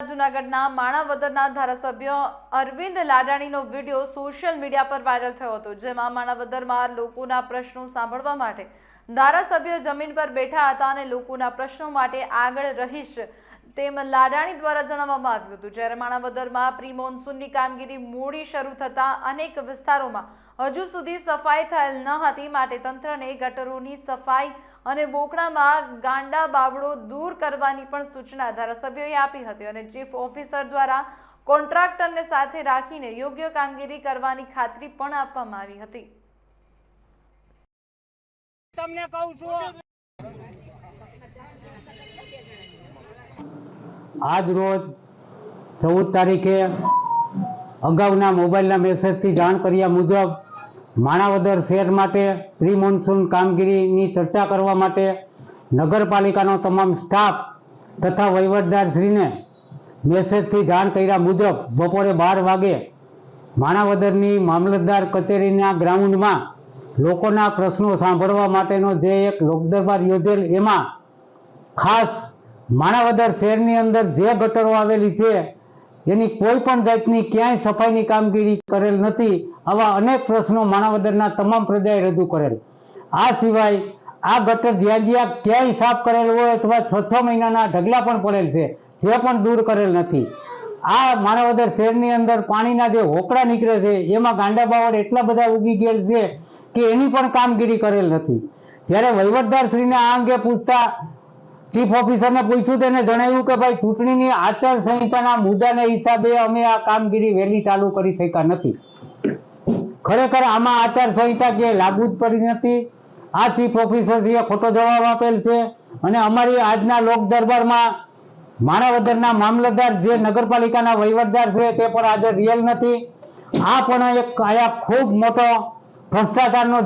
જૂનાગઢના માણાવદરના ધારાસભ્ય અરવિંદ લાડાણીનો વીડિયો સોશિયલ મીડિયા પર વાયરલ થયો હતો, જેમાં માણાવદરમાં લોકોના પ્રશ્નો સાંભળવા માટે ધારાસભ્ય જમીન પર બેઠા હતા અને લોકોના પ્રશ્નો માટે આગળ રહીશ તેમ લાડાણી દ્વારા જણાવવામાં આવ્યું હતું. જ્યારે માણાવદરમાં પ્રી મોન્સૂનની કામગીરી મોડી શરૂ થતાં અનેક વિસ્તારોમાં હજુ સુધી સફાઈ થયેલ ન હતી. માટે તંત્રને ગટરોની સફાઈ અને વોકડામાં ગાંડા બાવડો દૂર કરવાની પણ સૂચના ધારાસભ્યોએ આપી હતી અને ચીફ ઓફિસર દ્વારા કોન્ટ્રાક્ટરને સાથે રાખીને યોગ્ય કામગીરી કરવાની ખાતરી પણ આપવામાં આવી હતી. તમને કહું છું. આજ રોજ ચૌદ તારીખે અગાઉના મોબાઈલના મેસેજથી જાણ કર્યા મુજબ માણાવદર શહેર માટે પ્રી મોન્સૂન કામગીરીની ચર્ચા કરવા માટે નગરપાલિકાનો તમામ સ્ટાફ તથા વહીવટદારશ્રીને મેસેજથી જાણ કર્યા મુજબ બપોરે બાર વાગે માણાવદરની મામલતદાર કચેરીના ગ્રાઉન્ડમાં લોકોના પ્રશ્નો સાંભળવા માટેનો જે એક લોકદરબાર યોજેલ એમાં ખાસ માણાવદર શહેરની અંદર જે ગટરો આવેલી છે, એની કોઈ પણ જાતની ક્યાંય સફાઈની કામગીરી કરેલ નથી, આવા અનેક પ્રશ્નો માણાવદરના તમામ પ્રજાએ રજૂ કરેલ. આ સિવાય આ ગટર જ્યાં જ્યાં ક્યાંય સાફ કરેલ હોય અથવા છ છ મહિનાના ઢગલા પણ પડેલ છે, જે પણ દૂર કરેલ નથી. આ માણાવદર શહેરની અંદર પાણીના જે હોકળા નીકળે છે, એમાં ગાંડા બાવળ એટલા બધા ઉગી ગયેલ છે કે એની પણ કામગીરી કરેલ નથી. જ્યારે વહીવટદારશ્રીને આ અંગે પૂછતા ચીફ ઓફિસરને પૂછ્યું, તેને જણાવ્યું કે ભાઈ, ચૂંટણીની આચાર સંહિતાના મુદ્દાને હિસાબે અમે આ કામગીરી વહેલી ચાલુ કરી શક્યા નથી. ખરેખર આમાં આચાર સંહિતા કે લાગુ જ પડી નથી. આ ચીફ ઓફિસરશ્રીએ ખોટો જવાબ આપેલ છે અને અમારી આજના લોક દરબારમાં માણાવદરના મામલતદાર જે નગરપાલિકાના વહીવટદાર છે તે પણ આજે રિયલ નથી. આ પણ એક આયા ખૂબ મોટો ભ્રષ્ટાચારનો